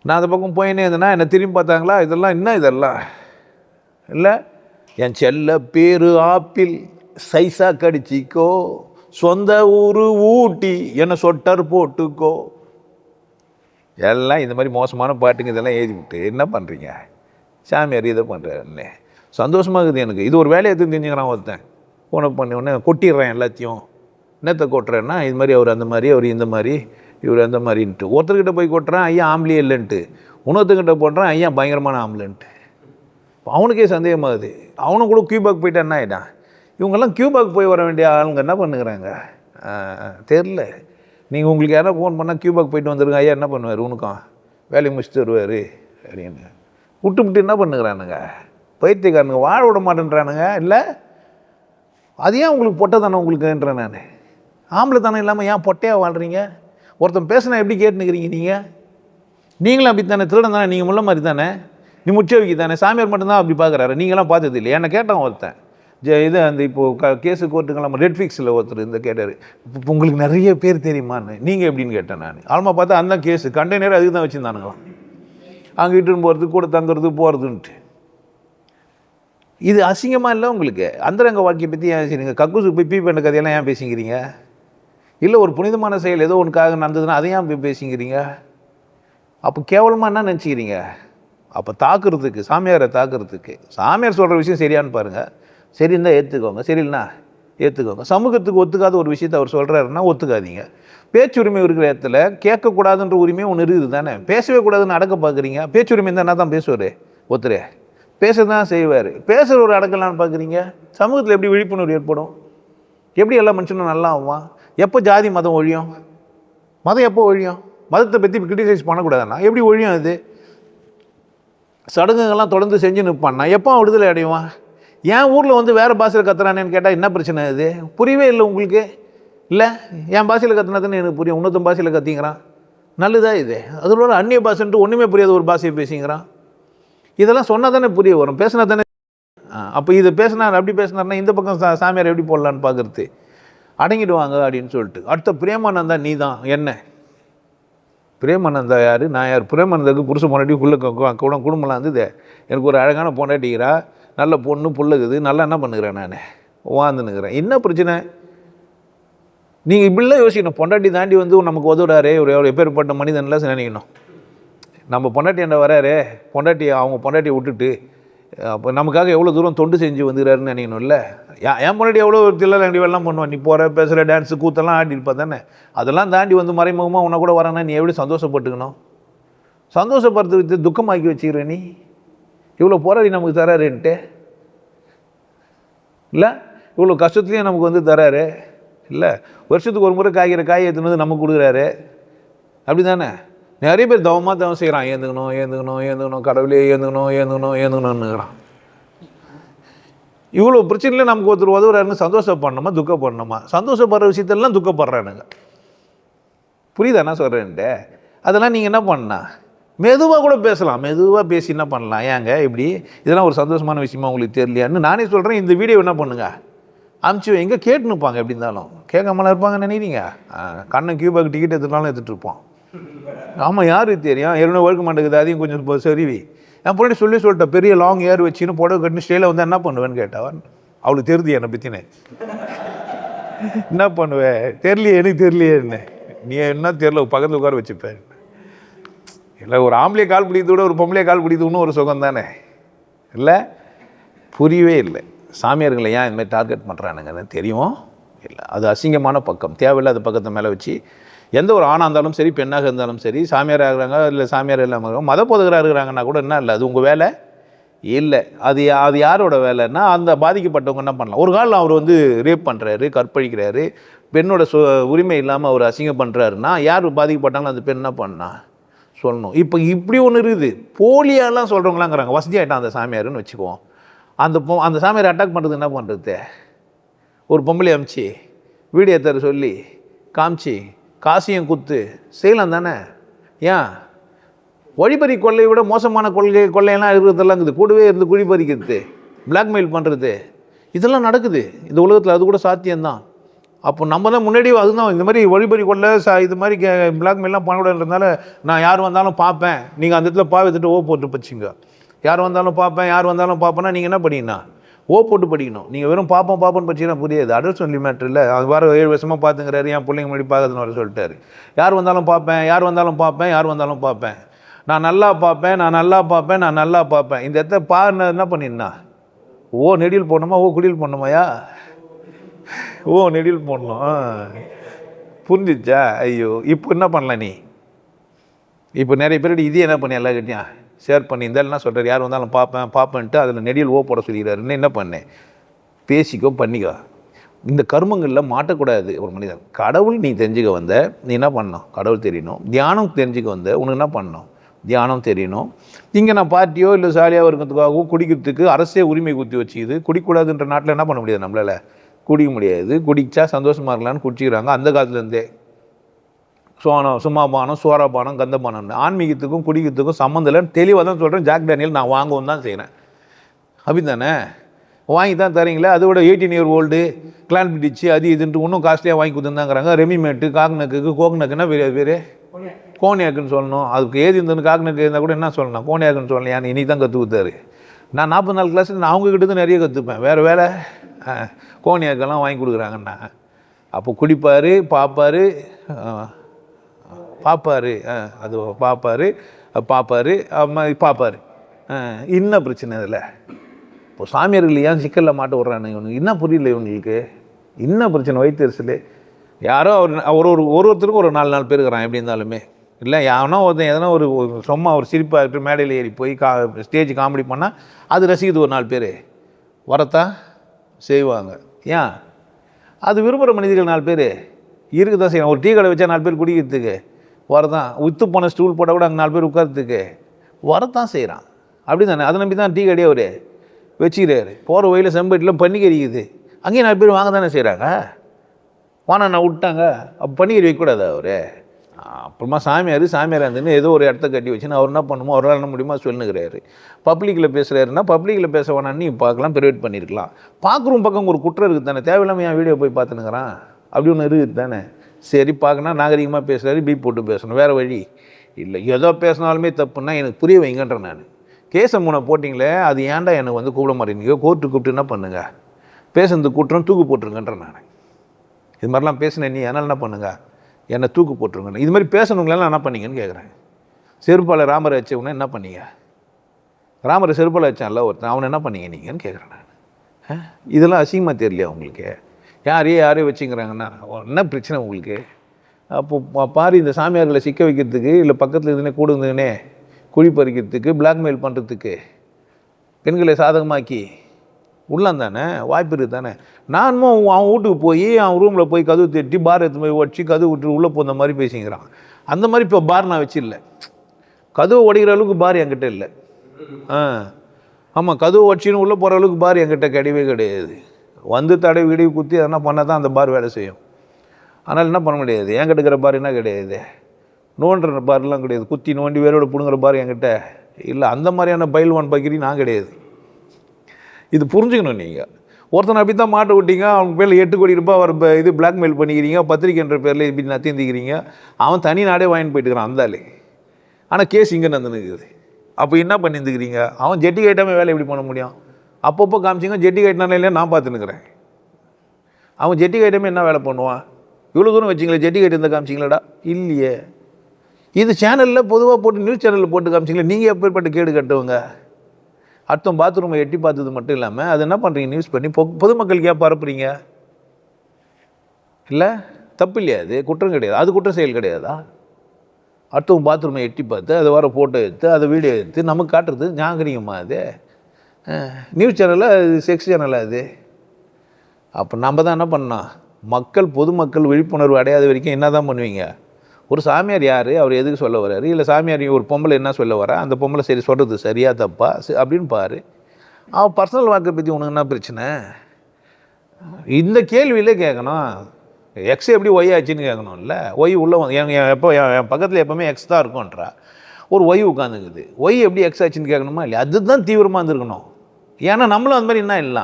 நான் அந்த பக்கம் போயினே இருந்தேன்னா என்னை திரும்பி பார்த்தாங்களா இதெல்லாம் என்ன இதெல்லாம்? இல்லை என் செல்ல பேரு ஆப்பிள் சைஸாக கடிச்சிக்கோ சொந்த ஊர் ஊட்டி என்ன சொட்டர் போட்டுக்கோ. எல்லாம் இந்த மாதிரி மோசமான பாட்டுங்க இதெல்லாம் எழுதி விட்டு என்ன பண்ணுறீங்க சாமியார் இதை பண்ணுறாருன்னு சந்தோஷமாக இருக்குது எனக்கு. இது ஒரு வேலையை எடுத்து தெரிஞ்சுக்கிறான் ஒருத்தன். உனக்கு பண்ண உடனே கொட்டிடுறேன் எல்லாத்தையும். என்னத்தை கொட்டுறேன்னா இது மாதிரி அவர் அந்த மாதிரி அவர் இந்த மாதிரி இவர் அந்த மாதிரின்ட்டு. ஒருத்தர்கிட்ட போய் கொட்டுறேன் ஐயா ஆம்பளையே இல்லைன்ட்டு. இன்னொருத்தர்கிட்ட போடுறேன் ஐயா பயங்கரமான ஆம்பளைன்ட்டு. அவனுக்கே சந்தேகமாகுது. அவனும் கூட கியூபாக் போயிட்டா என்ன ஆகிட்டான் இவங்கெல்லாம் கியூபாக் போய் வர வேண்டிய ஆளுங்க என்ன பண்ணுகிறாங்க? தெரில நீங்கள் உங்களுக்கு யாரா ஃபோன் பண்ணால் கியூபாக் போயிட்டு வந்துருங்க ஐயா என்ன பண்ணுவார்? உனக்கும் வேலையை முடிச்சுட்டு வருவார் அப்படின்னு. விட்டு விட்டு என்ன பண்ணுகிறானுங்க? பைத்தியக்காரனுங்க வாழ விட மாட்டேன்றானுங்க இல்லை? அது ஏன் உங்களுக்கு பொட்டை தானே உங்களுக்குன்றேன் நான்? ஆம்பளை தானே இல்லாமல் ஏன் பொட்டையாக வாழ்கிறீங்க ஒருத்தன் பேசினா எப்படி கேட்டுனுக்கிறீங்க நீங்கள் நீங்களும் அப்படி தானே திருடன் தானே நீங்கள் முள்ள மாதிரி தானே? நீ முச்சவிக்கு தானே? சாமியார் மட்டும்தான் அப்படி பார்க்குறாரு நீங்களாம் பார்த்தது இல்லை என்னை கேட்டான் ஒருத்தன். ஜெ இது அந்த இப்போது க கேஸு கோர்ட்டுங்களாம் ரெட் ஃபிக்ஸில் ஒருத்தர் இந்த கேட்டார். இப்போ உங்களுக்கு நிறைய பேர் தெரியுமான்னு. நீங்கள் எப்படின்னு கேட்டேன் நான். ஆல்மா பார்த்தா அந்த கேஸு கண்டெய்னர் அதுக்கு தான் வச்சுருந்தானுங்களாம். அங்கே இட்டுன்னு போகிறது கூட தங்குறது போகிறதுன்ட்டு இது அசிங்கமாக இல்லை உங்களுக்கு? அந்தரங்க வாழ்க்கையை பற்றி ஏன் பேசுறீங்க கக்கூசு போய் பீ பண்ண கதையெல்லாம் ஏன் பேசிக்கிறீங்க? இல்லை ஒரு புனிதமான செயல் ஏதோ ஒன்றுக்காக நடந்ததுன்னா அதை ஏன் போய் பேசிக்கிறீங்க? அப்போ கேவலமாக என்ன நினச்சிக்கிறீங்க? அப்போ தாக்குறதுக்கு சாமியாரை தாக்குறதுக்கு. சாமியார் சொல்கிற விஷயம் சரியான்னு பாருங்கள் சரின்னா ஏற்றுக்கோங்க சரியில்லைனா ஏற்றுக்கோங்க சமூகத்துக்கு ஒத்துக்காத ஒரு விஷயத்த அவர் சொல்கிறாருன்னா ஒத்துக்காதீங்க. பேச்சுரிமை இருக்கிற இடத்துல கேட்கக்கூடாதுன்ற உரிமை ஒன்று இருக்குது தானே? பேசவே கூடாதுன்னு அடக்க பார்க்குறீங்க பேச்சுரிமை இருந்தால் என்ன தான் பேசுவார்? ஒத்துரு பேச தான் செய்வார். பேசுகிற ஒரு அடக்கலான்னு பார்க்குறீங்க? சமூகத்தில் எப்படி விழிப்புணர்வு ஏற்படும்? எப்படி எல்லா மனுஷனும் நல்லா ஆகுவான் எப்போ ஜாதி மதம் ஒழியும்? மதம் எப்போ ஒழியும்? மதத்தை பற்றி கிரிட்டிசைஸ் பண்ணக்கூடாதுண்ணா. எப்படி ஒழியும் அது? சடங்குகள்லாம் தொடர்ந்து செஞ்சு நிற்பான்னா எப்போ விடுதலை அடைவான்? என் ஊரில் வந்து வேறு பாஷையில் கத்துறானேன்னு கேட்டால் என்ன பிரச்சனை இது புரியவே இல்லை உங்களுக்கு. இல்லை என் பாஷையில் கத்துனதுன்னு எனக்கு புரியும். இன்னொருத்தன் பாஷையில் கத்திங்கிறான். நல்லதா இது? அதில் அந்நிய பாஷன்ட்டு ஒன்றுமே புரியாத ஒரு பாஷையை பேசிங்கிறான். இதெல்லாம் சொன்னால் தானே புரிய வரும். பேசினா தானே அப்போ இது பேசினார் அப்படி பேசினார்னா இந்த பக்கம் சா சாமியார் எப்படி போடலான்னு பார்க்குறது அடங்கிடுவாங்க அப்படின்னு சொல்லிட்டு. அடுத்த பிரேமானந்தா நீ தான் என்ன? பிரேமானந்தா யார்? நான் யார்? பிரேமானந்தாவுக்கு புருஷ பொண்டாட்டி குள்ள கூட குடும்பம்லாம் இருந்தது. எனக்கு ஒரு அழகான பொண்டாட்டிக்கிறா நல்ல பொண்ணு புள்ளுக்குது நல்லா என்ன பண்ணுகிறேன் நான்? வாழ்ந்துனுக்கிறேன் என்ன பிரச்சனை? நீங்கள் இப்படிலாம் யோசிக்கணும். பொண்டாட்டி தாண்டி வந்து நமக்கு உதவுறாரு. ஒரு ஒரு எப்பேற்பட்ட மனிதன்லாம் நினைக்கணும் நம்ம பொண்டாட்டி என்ன வராரு? பொண்டாட்டி அவங்க பொண்டாட்டியை விட்டுட்டு அப்போ நமக்காக எவ்வளோ தூரம் தொண்டு செஞ்சு வந்துக்கிறாருன்னு நினைக்கணும்ல? ஏன் என் பொண்டாட்டி எவ்வளோ தில்ல ரெண்டு வேலாம் பண்ணுவான். நீ போகிற பேசுகிற டான்ஸு கூத்தெல்லாம் ஆடிருப்பா தானே? அதெல்லாம் தாண்டி வந்து மறைமுகமாக உன்னை கூட வரானா நீ எப்படி சந்தோஷப்பட்டுக்கணும்? சந்தோஷப்படுறது துக்கமாக்கி வச்சுக்கிற நீ? இவ்வளோ போராடி நமக்கு தராருன்ட்டு? இல்லை? இவ்வளோ கஷ்டத்துலேயும் நமக்கு வந்து தராரு? இல்லை? வருஷத்துக்கு ஒரு முறை காய்கிற காய் எடுத்துன்னு வந்து நமக்கு கொடுக்குறாரு? அப்படி தானே நிறைய பேர் தவமாக தவம் செய்கிறான். ஏந்துக்கணும் ஏந்துக்கணும் ஏந்துக்கணும் கடவுளே ஏந்துக்கணும் ஏந்துக்கணும் ஏந்துக்கணும்னுங்கிறான் இவ்வளோ பிரச்சனையில் நமக்கு ஒருத்தர் உதவுறாருன்னு சந்தோஷப்படணுமா துக்கப்படணுமா? சந்தோஷப்படுற விஷயத்தெல்லாம் துக்கப்படுறானுங்க. புரியுதா என்ன சொல்கிறேன்ட்டு அதெல்லாம் நீங்கள் என்ன பண்ணா? மெதுவாக கூட பேசலாம். மெதுவாக பேசி என்ன பண்ணலாம்? ஏங்க இப்படி? இதெல்லாம் ஒரு சந்தோஷமான விஷயமா உங்களுக்கு தெரியலையான்னு நானே சொல்கிறேன் இந்த வீடியோ என்ன பண்ணுங்க? அமுச்சு எங்கே இருப்பாங்க. எப்படி இருந்தாலும். கேட்காமலாம் இருப்பாங்கன்னு நினைக்கிறீங்க? கண்ணன் கியூபாக்கு டிக்கெட் எடுத்துனாலும் எடுத்துகிட்டு இருப்போம். ஆமாம் யாருக்கு தெரியும்? ஏற்கனவே ஒழுக்க மாட்டேங்குது அதையும் கொஞ்சம் இப்போ சரிவி. என் பொண்ணு சொல்லி சொல்லிட்டேன் பெரிய லாங் ஏர் வச்சுன்னு புடவை கட்டினு ஸ்டேல வந்து என்ன பண்ணுவேன்னு கேட்டவன் அவளுக்கு தெரியுது என்னை பற்றினே என்ன பண்ணுவேன் தெரியலையே எனக்கு தெரியலையே என்ன? நீ என்ன தெரியல பக்கத்தில் உட்கார வச்சுப்பேன் இல்லை ஒரு ஆம்பளை கால் பிடிக்கிறத விட ஒரு பொம்பளை கால் பிடிக்கிறது ஒரு சுகம் தானே? இல்லை? புரியவே இல்லை. சாமியார்களை ஏன் இந்த மாதிரி டார்கெட் பண்ணுறானுங்கன்னு தெரியும்? இல்லை அது அசிங்கமான பக்கம். தேவையில்லாத பக்கத்தை மேலே வச்சு எந்த ஒரு ஆணாக இருந்தாலும் சரி பெண்ணாக இருந்தாலும் சரி சாமியாராக இருக்கிறாங்க இல்லை சாமியார் இல்லாமல் மத போதகராக இருக்கிறாங்கன்னா கூட என்ன இல்லை? அது உங்கள் வேலை? இல்லை. அது அது யாரோட வேலைன்னா அந்த பாதிக்கப்பட்டவங்க என்ன பண்ணலாம்? ஒரு காலில் அவர் வந்து ரேப் பண்ணுறாரு கற்பழிக்கிறாரு. பெண்ணோட சு உரிமை இல்லாமல் அவர் அசிங்கம் பண்ணுறாருன்னா யார் பாதிக்கப்பட்டாங்களோ அந்த பெண் என்ன பண்ணா? சொல்லணும். இப்போ இப்படி ஒன்று இருக்குது. போலியாலாம் சொல்கிறவங்களாங்கிறாங்க வசதி ஆகிட்டான் அந்த சாமியாருன்னு வச்சுக்குவோம். அந்த பொ அந்த சாமியார் அட்டாக் பண்ணுறது என்ன பண்ணுறது ஒரு பொம்பளை அமிச்சு வீடியோ தர சொல்லி காமிச்சு காசியம் குத்து. செய்யலாம் தானே? ஏன்? வழிபறி கொள்ளையை விட மோசமான கொள்கை கொள்ளையெல்லாம் இருக்கிறதெல்லாம் இருக்குது கூடவே இருந்து குழிபறிக்கிறது பிளாக்மெயில் பண்ணுறது இதெல்லாம் நடக்குது. இந்த உலகத்தில் அது கூட சாத்தியம்தான். அப்போ நம்ம தான் முன்னாடி அதுதான். இந்த மாதிரி வழிபறி கொள்ள சா இது மாதிரி கே பிளாக்மெயிலாம் பண்ணக்கூடாதுன்றதுனால நான் யார் வந்தாலும் பார்ப்பேன். நீங்கள் அந்த இடத்துல பா வச்சுட்டு ஓ போட்டு வச்சுங்க யார் வந்தாலும் பார்ப்பேன் யார் வந்தாலும் பார்ப்பேன்னா நீங்கள் என்ன பண்ணீங்கன்னா ஓ போட்டு படிக்கணும். நீங்கள் வெறும் பார்ப்போம் பார்ப்போம்னு படிச்சீங்கன்னா புரியாது. அடல்ட் சொல்லி மேட்ரு இல்லை. அது வேறு ஏழு வருஷமாக பார்த்துங்கிறாரு என் பிள்ளைங்க முன்னாடி பார்க்கறதுன்னு வர சொல்லிட்டாரு. யார் வந்தாலும் பார்ப்பேன் யார் வந்தாலும் பார்ப்பேன் யார் வந்தாலும் பார்ப்பேன். நான் நல்லா பார்ப்பேன் நான் நல்லா பார்ப்பேன் நான் நல்லா பார்ப்பேன். இந்த இடத்த பாருன என்ன பண்ணிருந்தா? ஓ நெடியில் போடணுமா? ஓ குடியில் போடணுமாயா? ஓ நெடியில் போடணும். ஆ. புரிஞ்சிச்சா? ஐயோ இப்போ என்ன பண்ணல நீ? இப்போ நிறைய பேருடைய இதே என்ன பண்ணி எல்லா கட்டியும் ஷேர் பண்ணி இந்த என்ன சொல்கிறார் யார் வந்தாலும் பார்ப்பேன் பார்ப்பேன்ட்டு அதில் நெடியில் ஓ போட சொல்லிக்கிறாருன்னு என்ன பண்ணேன் பேசிக்கோ பண்ணிக்கோ. இந்த கர்மங்களில் மாட்டக்கூடாது ஒரு மனிதன். கடவுள் நீ தெரிஞ்சுக்க வந்த நீ என்ன பண்ணணும்? கடவுள் தெரியணும். தியானம் தெரிஞ்சுக்க வந்த உனக்கு என்ன பண்ணணும்? தியானம் தெரியணும். இங்கே நான் பார்ட்டியோ இல்லை சாலியாக இருக்கிறதுக்காகவோ குடிக்கிறதுக்கு அரசே உரிமை குத்தி வச்சுக்குது. குடிக்கூடாதுன்ற நாட்டில் என்ன பண்ண முடியாது நம்மளால்? குடிக்க முடியாது. குடிச்சா சந்தோஷமாக இருக்கலாம்னு குடிச்சிக்கிறாங்க. அந்த காலத்துலேருந்தே சோனம் சும்மாபானம் சோரபானம் கந்தபானம். ஆன்மீகத்துக்கும் குடிக்கிறதுக்கும் சம்மந்தம் இல்லைன்னு தெளிவாக தான் சொல்கிறேன் ஜாக் டேனியல் நான் வாங்கவும் தான் செய்கிறேன் அப்படி தானே வாங்கி தான் தரீங்களே அதை விட எயிட்டீன் இயர் ஓல்டு கிளான் பிடிச்சு அது இதுன்ட்டு இன்னும் காஸ்ட்லியாக வாங்கி கொடுத்துருந்தாங்கிறாங்க. ரெமிமேட்டு காக்னக்கு கோக்னக்குன்னா வேறு வேறு? கோனியாக்குன்னு சொல்லணும். அதுக்கு ஏது இருந்தது காக்னக்கு இருந்தால் கூட என்ன சொல்லணும்? கோனியாக்குன்னு சொல்லலையான்னு நீ தான் கற்றுக் கொடுத்தாரு. நான் நாற்பது நாலு கிளாஸ் நான் அவங்கக்கிட்ட தான் நிறைய கற்றுப்பேன் வேறு வேலை? கோனியாக்கெல்லாம் வாங்கி கொடுக்குறாங்கண்ணா. அப்போ குடிப்பார் பார்ப்பார் பார்ப்பாரு ஆ, அது பார்ப்பாரு பார்ப்பாரு அம்மா பார்ப்பாரு என்ன பிரச்சனை இதில்? இப்போ சாமியார்கள் ஏன் சிக்கலில் மாட்ட விட்றானு இவனுக்கு என்ன புரியல இவங்களுக்கு? என்ன பிரச்சனை வயிற்றுச்சல் யாரோ அவர் ஒரு ஒரு ஒரு ஒருத்தருக்கும் ஒரு நாலு நாலு பேர் இருக்கிறான் எப்படி இருந்தாலுமே. இல்லை யாவனோ ஒருத்தன் எதனா ஒரு சும்மா ஒரு சிரிப்பாக மேடையில் ஏறி போய் கா ஸ்டேஜ் காமெடி பண்ணால் அது ரசிக்குது ஒரு நாலு பேர். வரத்தான் செய்வாங்க. ஏன்? அது விரும்புகிற மனிதர்கள் நாலு பேர். இருக்குது தான் செய்யணும். ஒரு டீ கடை வச்சா நாலு பேர் குடிக்கிறதுக்கு. வரதான். வித்து போன ஸ்டூல் போட்டால் கூட அங்கே நாலு பேர் உட்காரத்துக்கு வரத்தான் செய்கிறான் அப்படி தானே அதை நம்பி தான் டீ கடையே அவர் வச்சுக்கிறாரு. போகிற வழியில் செம்பட்டிலாம் பண்ணி கறிக்குது அங்கேயும் நாலு பேர் வாங்க தானே செய்கிறாங்க வானா விட்டாங்க. அப்போ பன்னிக்கறி வைக்கக்கூடாது அவர்? அப்புறமா சாமியார் சாமியார் இருந்துன்னு ஏதோ ஒரு இடத்த கட்டி வச்சுன்னு அவர் என்ன பண்ணுமோ அவரால் என்ன முடியுமா சொல்லுங்கிறாரு பப்ளிக்கில் பேசுகிறாருன்னா பப்ளிக்கில் பேச வேணாம் நீ பார்க்கலாம் ப்ரைவேட் பண்ணியிருக்கலாம். பார்க்குறோம் பக்கம் ஒரு குற்றம் இருக்குது தானே தேவையில்லாமல் என் வீடியோ போய் பார்த்துனுங்கிறான் அப்படி ஒன்று இருக்குது தானே? சரி பார்க்கணும் நாகரிகமாக பேசுகிறாரு பீப் போட்டு பேசணும் வேறு வழி இல்லை. ஏதோ பேசினாலுமே தப்புன்னா எனக்கு புரிய வைங்கன்றேன் நான். கேஸை மூணை போட்டிங்களே அது ஏன்டா எனக்கு வந்து கூப்பிட மாட்டேங்க கோர்ட்டு கூப்பிட்டு என்ன பண்ணுங்க? பேசுனது கூட்டுறோம் தூக்கு போட்டுருங்கன்றேன் நான். இது மாதிரிலாம் பேசினேன் நீ அதனால் என்ன பண்ணுங்க? என்னை தூக்கு போட்டுருங்க இது மாதிரி பேசணுங்களெல்லாம் என்ன பண்ணீங்கன்னு கேட்குறேன் செருப்பால் ராமரை வச்சவன என்ன பண்ணீங்க? ராமரை செருப்பால் வச்சான்ல ஒருத்தன் அவனை என்ன பண்ணீங்க நீங்கன்னு கேட்குறேன் நான். இதெல்லாம் அசிங்கமாக தெரியலையா உங்களுக்கு? யாரையும் யாரையும் வச்சுங்கிறாங்கன்னா என்ன பிரச்சனை உங்களுக்கு? அப்போ பா- பாரு இந்த சாமியார்களை சிக்க வைக்கிறதுக்கு இல்லை பக்கத்தில் இதுனே கூட இருந்ததுனே குழி பறிக்கிறதுக்கு பிளாக்மெயில் பண்ணுறதுக்கு பெண்களை சாதகமாக்கி உள்ளம் தானே? வாய்ப்பு இருக்குது தானே? நானும் அவன் வீட்டுக்கு போய் அவன் ரூமில் போய் கதவு தட்டி பார் எடுத்து போய் உடச்சி கதவு விட்டு உள்ளே போன மாதிரி பேசிக்கிறான். அந்த மாதிரி இப்போ பார் நான் வச்சிடல கதவு உடைக்கிற அளவுக்கு பார் என்கிட்ட இல்லை. ஆ. ஆமாம் கதவு உடச்சின்னு உள்ளே போகிற அளவுக்கு பார் என்கிட்ட கிடையவே கிடையாது. வந்து தடை வீடியோ குத்தி அதெல்லாம் பண்ணால் தான் அந்த பார் வேலை செய்யும். ஆனால் என்ன பண்ண முடியாது? என்கிட்ட இருக்கிற பார் என்ன கிடையாது? நோண்டுற பார்லாம் கிடையாது. குத்தி நோண்டி வேரோட பிடுங்குற பார் என்கிட்ட இல்லை. அந்த மாதிரியான பயில்வான் பக்கிரி நான் கிடையாது. இது புரிஞ்சுக்கணும் நீங்கள் ஒருத்தனை அப்படி தான் மாட்ட விட்டீங்க அவங்க பேரில் எட்டு கோடி ரூபாய் அவர் இது பிளாக்மெயில் பண்ணிக்கிறீங்க பத்திரிக்கைன்ற பேரில் இப்படி நத்திந்திக்கிறீங்க. அவன் தனி நாடே வாங்கிட்டு போயிட்டுக்கிறான் அந்தாலே ஆனால் கேஸ் இங்கே நடந்துனுக்குது. அப்போ என்ன பண்ணியிருந்துக்கிறீங்க அவன் ஜெட்டி கேட்டாமல் வேலை எப்படி பண்ண முடியும்? அப்பப்போ காமிச்சிங்க ஜெட்டி கைட்டினால இல்லையா நான் பார்த்துனுக்குறேன் அவன் ஜெட்டி கைட்டமே என்ன வேலை பண்ணுவான்? இவ்வளோ தூரம் வச்சிங்களே ஜெட்டி கைட்டு இருந்தால் காமிச்சிங்களாடா? இல்லையே. இது சேனலில் பொதுவாக போட்டு நியூஸ் சேனலில் போட்டு காமிச்சிங்களே நீங்கள் எப்பேற்பட்ட கேடு கட்டுவங்க? அடுத்தவன் பாத்ரூமை எட்டி பார்த்தது மட்டும் இல்லாமல் அது என்ன பண்ணுறீங்க நியூஸ் பண்ணி பொ பொதுமக்களுக்கு ஏன் பரப்புறீங்க? இல்லை? தப்பு இல்லையா அது குற்றம் கிடையாது. அது குற்றம் செயல் கிடையாதா? அடுத்தவங்க பாத்ரூமை எட்டி பார்த்து அதை வர ஃபோட்டோ எடுத்து அதை வீடியோ எடுத்து நமக்கு காட்டுறது ஞாபகமா அது? நியூஸ் சேனலாக அது செக்ஸ் சேனலாக அது. அப்போ நம்ம தான் என்ன பண்ணோம் மக்கள் பொதுமக்கள் விழிப்புணர்வு அடையாத வரைக்கும் என்ன தான் பண்ணுவீங்க? ஒரு சாமியார் யார்? அவர் எதுக்கு சொல்ல வர்றாரு? இல்லை சாமியார் ஒரு பொம்பளை என்ன சொல்ல வரா? அந்த பொம்பளை சரி சொல்கிறது சரியா தப்பா? சரி, அப்படின்னு பாரு. அவன் பர்சனல் வாக்கை பற்றி உனக்கு என்ன பிரச்சனை? இந்த கேள்வியிலே கேட்கணும் எக்ஸ் எப்படி ஒய் ஆச்சுன்னு கேட்கணும்ல ஒய் உள்ளே என் எப்போ என் என் பக்கத்தில் எப்போவுமே எக்ஸ் தான் இருக்கும்ன்றா. ஒரு ஒய் உட்காந்துக்குது ஒய் எப்படி எக்ஸ் ஆச்சுன்னு கேட்கணுமா இல்லையா? அதுதான் தீவிரமாக இருந்திருக்கணும். ஏன்னா நம்மளும் அந்த மாதிரி என்ன இல்லை.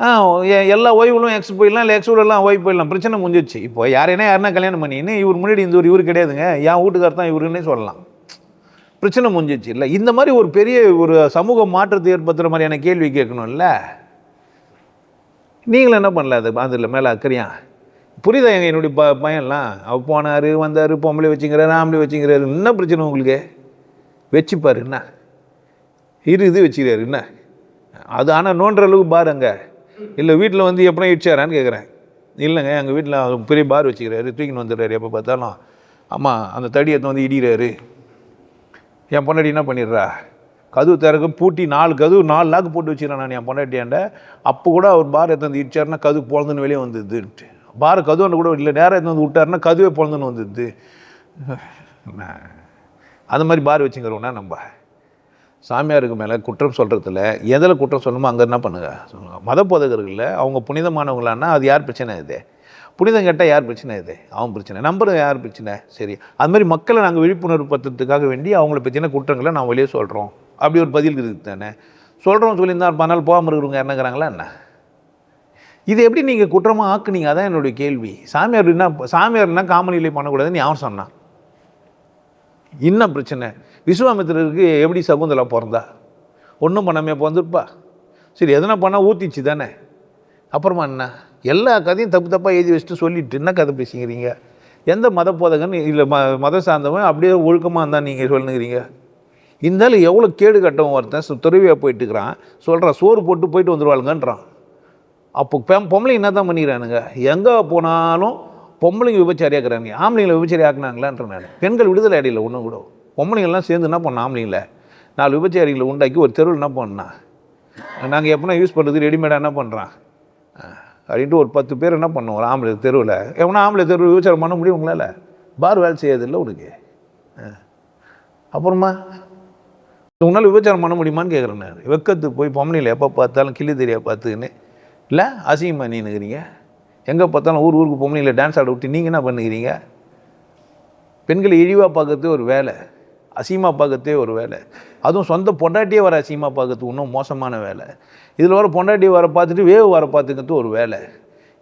ஆ எ- எல்லா ஓய்வுகளும் எக்ஸ் போயிடலாம் இல்லை எக்ஸ் எல்லாம் போயிடலாம். பிரச்சனை முடிஞ்சிச்சு இப்போ யாரைனா யாருன்னா கல்யாணம் பண்ணின்னு இவர் முன்னாடி இந்த ஒரு இவர் கிடையாதுங்க. என் வீட்டுக்கார் தான் இவருன்னே சொல்லலாம். பிரச்சனை முடிஞ்சிச்சு இல்லை இந்த மாதிரி ஒரு பெரிய ஒரு சமூக மாற்றத்தை ஏற்படுத்துகிற மாதிரியான கேள்வி கேட்கணும்ல. நீங்களும் என்ன பண்ணல? அது அதில் மேலே அக்கறியா? புரியுதா எங்கள் என்னுடைய ப பையன்லாம்? அவ போனார் வந்தார் பொம்பளை வச்சுங்கிறாரு ஆம்பளை வச்சுங்கிறாரு என்ன பிரச்சனை உங்களுக்கு? வச்சுப்பாரு என்ன? இரு இது வச்சுக்கிறாரு என்ன? அது ஆனால் நோண்டுற அளவுக்கு பார் அங்கே. இல்லை வீட்டில் வந்து எப்படினா இடிச்சாரான்னு கேட்குறேன் இல்லைங்க எங்கள் வீட்டில் பெரிய பார் வச்சுக்கிறாரு தூக்கின்னு வந்துடுறாரு எப்போ பார்த்தாலும். ஆமாம் அந்த தடியை எடுத்து வந்து இடிகிறாரு என் பொண்டாட்டி என்ன பண்ணிடுறா? கதவு திறக்க பூட்டி நாலு கதவு நாலு லாக்கு போட்டு வச்சுக்கிறேன் நான் என் பொண்டாட்டியாண்ட அப்போ கூட அவர் பார் எடுத்து வந்து இடிச்சாருன்னா கதவு பிறந்துன்னு வெளியே வந்துதுன்ட்டு பார் கதுவன்னு கூட இல்லை நேராக எடுத்து வந்து விட்டாருன்னா கதுவே பொழந்துன்னு வந்துடுது. அந்த அது மாதிரி பார் வச்சுங்கிறோன்னா நம்ம. சாமியாருக்கு மேலே குற்றம் சொல்கிறதுல எதில் குற்றம் சொல்லணுமோ அங்கே என்ன பண்ணுங்க? சொல்லுங்க மத போதகர்களில் அவங்க புனிதமானவங்களான்னா அது யார் பிரச்சனை இது? புனிதம் கேட்டால் யார் பிரச்சனை இது? அவன் பிரச்சனை. நம்புறது யார் பிரச்சனை? சரி. அது மாதிரி மக்களை நாங்கள் விழிப்புணர்வு படுத்துறதுக்காக வேண்டி அவங்கள பற்றின குற்றங்களை நான் வெளியே சொல்கிறோம் அப்படி ஒரு பதில் இருக்குது தானே? சொல்கிறோம் சொல்லியிருந்தா பனால் போகாமல் இருக்கிறவங்க என்னங்கிறாங்களா என்ன? இது எப்படி நீங்கள் குற்றமாக ஆக்குனீங்க? அதான் என்னுடைய கேள்வி. சாமியார் என்ன சாமியார்னா காமநிலை பண்ணக்கூடாதுன்னு யாரும் சொன்னான் என்ன பிரச்சனை? விஸ்வாமித்திரருக்கு எப்படி சகுந்தலா பிறந்தா? ஒன்றும் பண்ணாமே பிறந்திருப்பா? சரி எதனா பண்ணால் ஊற்றிச்சு தானே. அப்புறமா என்ன? எல்லா கதையும் தப்பு தப்பாக எழுதி வச்சுட்டு சொல்லிட்டு என்ன கதை பேசிக்கிறீங்க? எந்த மத போதகன்னு இல்லை ம மத சார்ந்தவன் அப்படியே ஒழுக்கமாக இருந்தால் நீங்கள் சொல்லுங்கிறீங்க? இருந்தாலும் எவ்வளோ கேடு கட்டவன் ஒருத்தன் துறவியாக போயிட்டு இருக்கிறான் சொல்கிறான் சோறு போட்டு போயிட்டு வந்துடுவாளுங்கன்றான் அப்போ பெம் பொம்பளை என்ன தான் பண்ணிக்கிறானுங்க? எங்கே போனாலும் பொம்பளைங்க விபச்சாரியாக இருக்கிறாங்க. ஆம்பளைங்களை விபச்சாரி ஆக்குனாங்களான்ற நான் பெண்கள் விடுதலை அடையில் ஒன்றும் கூட. பொம்பளைங்கள்லாம் சேர்ந்து என்ன பண்ண ஆம்பளைங்கள? நாலு விபச்சாரிகளை உண்டாக்கி ஒரு தெருவில் என்ன பண்ணா? நாங்கள் எப்போனா யூஸ் பண்ணுறது ரெடிமேடாக என்ன பண்ணுறான் அப்படின்ட்டு ஒரு பத்து பேர் என்ன பண்ணுவோம் ஒரு ஆம்பளை தெருவில். எவனா ஆம்பளை தெருவில் விபச்சாரம் பண்ண முடியும் உங்களால். பார் வேலை செய்யறதில்ல உனக்கு. ஆ. அப்புறமா? உன்னால் விபச்சாரம் பண்ண முடியுமான்னு கேட்குறேன் நான். வெக்கத்துக்கு போய் பொம்பளைங்களை எப்போ பார்த்தாலும் கிள்ளி தெரியா பார்த்துக்கின்னு. இல்லை அசிங்கமாக நின்னுக்கிறீங்க எங்கே பார்த்தாலும் ஊர் ஊருக்கு பொம்பளையில் டான்ஸ் ஆட விட்டு நீங்கள் என்ன பண்ணுகிறீங்க? பெண்களை இழிவாக பார்க்கறதே ஒரு வேலை அசீமா பார்க்கறதே ஒரு வேலை. அதுவும் சொந்த பொண்டாட்டியே வர அசீமா பார்க்கறது இன்னும் மோசமான வேலை. இதில் வர பொண்டாட்டி வர பார்த்துட்டு வேவு வர பார்த்துக்கிறது ஒரு வேலை.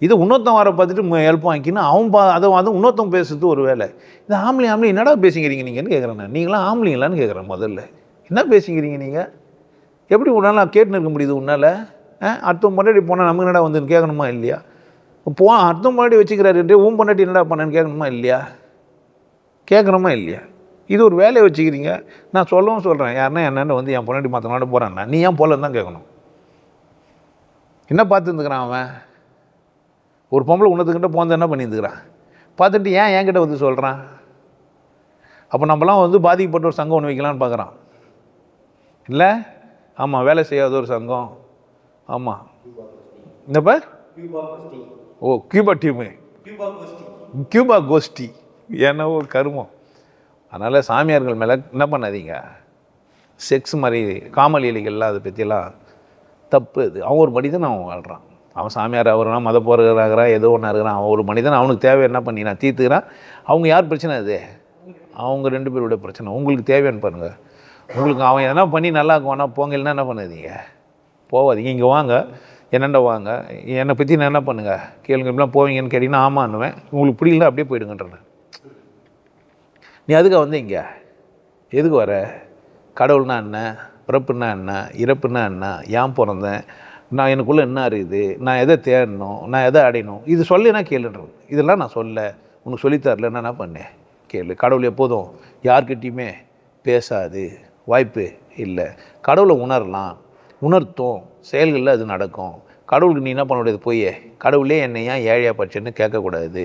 இது இன்னொருத்தன் வர பார்த்துட்டு ஹெல்ப் வாங்கிக்கின்னு அவன் பா அதை வந்து இன்னொருத்தன் பேசுறது ஒரு வேலை. இது ஆம்பளை ஆம்பளை என்னடா பேசிக்கிறீங்க நீங்கன்னு கேட்குறேன் நான். நீங்களாம் ஆம்பளைங்களான்னு கேட்குறேன் முதல்ல. என்ன பேசிக்கிறீங்க நீங்கள் எப்படி உன்னால் நான் கேட்டுன்னு இருக்க முடியுது உன்னால்? அடுத்த பொண்டாட்டி போனால் நமக்கு என்னடா வந்து கேட்கணுமா இல்லையா? போ அடுத்த பொண்டாட்டி வச்சுக்கிறாரு உன் பொண்டாட்டி என்னடா பண்ணேன்னு கேட்கணுமா இல்லையா? கேட்கணுமா இல்லையா? இது ஒரு வேலையை வச்சுக்கிறீங்க. நான் சொல்லவும் சொல்கிறேன் யாருன்னா என்னென்ன வந்து என் பொண்டாட்டி மற்றவனோட போகிறான்னா நீ ஏன் போலன்னு தான் கேட்கணும். என்ன பார்த்துருந்துக்கிறான் அவன்? ஒரு பொம்பளை உன்னத்துக்கிட்ட போந்து என்ன பண்ணியிருந்துக்கிறான்? பார்த்துட்டு ஏன் என்கிட்ட வந்து சொல்கிறான் அப்போ நம்மலாம் வந்து பாதிக்கப்பட்ட ஒரு சங்கம் ஒன்று வைக்கலான்னு பார்க்குறான். இல்லை? ஆமாம் வேலை செய்யாத ஒரு சங்கம். ஆமாம் என்னப்பா? ஓ கியூபா டீமு. கியூபா கோஷ்டி. என்னவோ கருமம். அதனால் சாமியார்கள் மேலே என்ன பண்ணாதீங்க. செக்ஸ் மாதிரி காமல் இலைகள்லாம் அதை பற்றியெல்லாம் தப்பு அது. அவன் ஒரு மனிதன் அவன் வாழ்கிறான் அவன் சாமியார் ஆகுறான் மத போகிறாகிறான் ஏதோ ஒன்றா இருக்கிறான். அவன் ஒரு மனிதன் அவனுக்கு தேவை என்ன பண்ணினான் தீர்த்துக்கிறான். அவங்க யார் பிரச்சனை அது? அவங்க ரெண்டு பேரோட பிரச்சனை. உங்களுக்கு தேவையான்னு பாருங்கள் உங்களுக்கு அவன் எதனா பண்ணி நல்லா இருக்குவானா போங்க இல்லைன்னா என்ன பண்ணாதீங்க? போகாதீங்க இங்கே வாங்க. என்னென்ன வாங்க? என்னை பற்றி நான் என்ன பண்ணுங்க? கேளுங்க இப்படிலாம் போவீங்கன்னு கேட்டிங்கன்னா ஆமான்னுவேன். உங்களுக்கு பிடிக்கல அப்படியே போயிடுங்கன்றேன் நீ அதுக்காக வந்து இங்கே? எதுக்கு வர? கடவுள்னா என்ன? பிறப்புனா என்ன? இறப்புன்னா என்ன? ஏன் பிறந்தேன்? நான் எனக்குள்ளே என்ன இருக்குது நான் எதை தேடணும்? நான் எதை அடையணும்? இது சொல்லினா கேளுன்றது. இதெல்லாம் நான் சொல்ல. உனக்கு சொல்லித்தரல நான் என்ன பண்ணேன்? கேளு. கடவுள் எப்போதும் யார்கிட்டையுமே பேசாது. வாய்ப்பு இல்லை. கடவுளை உணரலாம். உணர்த்தும். செயல்களில் அது நடக்கும். கடவுளுக்கு நீ என்ன பண்ண முடியாது போய். கடவுளே என்னை ஏன் ஏழையாக பட்சன்னு கேட்கக்கூடாது.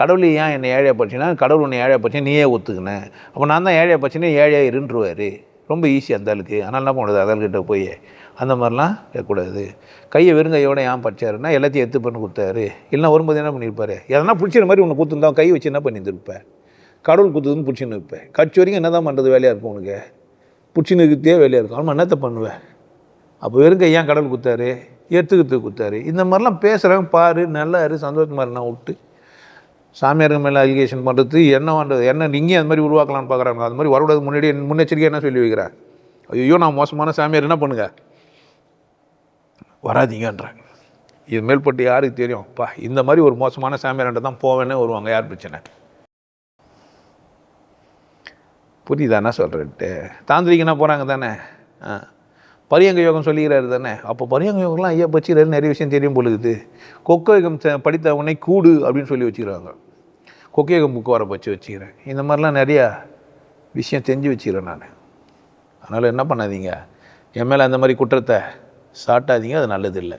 கடவுளே ஏன் என்னை ஏழையாக பட்சன்னா கடவுள் உன்னை ஏழையாக பட்சம் நீயே ஒத்துக்கினேன் அப்போ நான் தான் ஏழையாக பட்சனே ஏழையாக இருன்றுவார். ரொம்ப ஈஸி அந்த ஆளுக்கு. ஆனால் என்ன பண்ணுறது? அதல்கிட்ட போய். அந்த மாதிரிலாம் கேட்கக்கூடாது கையை வெறுங்கையோட ஏன் பச்சாருன்னா எல்லாத்தையும் எடுத்து பண்ணி கொடுத்தாரு. இல்லைன்னா வரும்போது என்ன பண்ணியிருப்பாரு? எதனா பிடிச்சிற மாதிரி உன்னை கொடுத்துருந்தா கை வச்சு என்ன பண்ணியிருந்திருப்பேன் கடவுள் கொடுத்ததுன்னு பிடிச்சின்னு இருப்பேன் கட்சி வரைக்கும் என்ன தான் பண்ணுறது வேலையாக இருக்கும் உனக்கு. பிடிச்சின்னு இருக்கிறதே வேலையாக இருக்கும். அவன் என்னத்தை பண்ணுவேன் அப்போ வெறும் கையான் கடவுள் கொடுத்தாரு எடுத்துக்கிறதுக்கு கொடுத்தாரு. இந்த மாதிரிலாம் பேசுகிறவங்க பாரு நல்லா இரு சந்தோஷமாக நான் விட்டு. சாமியாருங்க மேலே அலிகேஷன் பண்ணுறது என்ன பண்ணுறது என்ன நீங்கள் அது மாதிரி உருவாக்கலாம்னு பார்க்குறாங்க அது மாதிரி வரக்கூடாது முன்னாடி முன்னெச்சரிக்கை என்ன சொல்லி வைக்கிறேன் ஐயோ நான் மோசமான சாமியார் என்ன பண்ணுங்க? வராதிங்கன்றாங்க. இது மேல்பட்டு யாருக்கு தெரியும்? பா இந்த மாதிரி ஒரு மோசமான சாமியார்கிட்ட தான் போவேன்னு வருவாங்க யார் பிரச்சனை? புரியுதா என்ன சொல்கிறேன்ட்டு தாந்திரிக்கனா போகிறாங்க தானே? ஆ. பரியங்க யோகம் சொல்லிக்கிறாரு தானே? அப்போ பரியங்க யோகம்லாம் ஐயா பச்சிக்கிறாரு நிறைய விஷயம் தெரியும் பொழுது கொக்க யோகம் படித்த உடனே கூடு அப்படின்னு சொல்லி வச்சுக்கிறாங்க. கொக்க யோகம் புக்கு வர வச்சு வச்சுக்கிறேன். இந்த மாதிரிலாம் நிறையா விஷயம் தெரிஞ்சு வச்சுக்கிறேன் நான். அதனால் என்ன பண்ணாதீங்க? என் மேலே அந்த மாதிரி குற்றத்தை சாட்டாதீங்க அது நல்லதில்லை.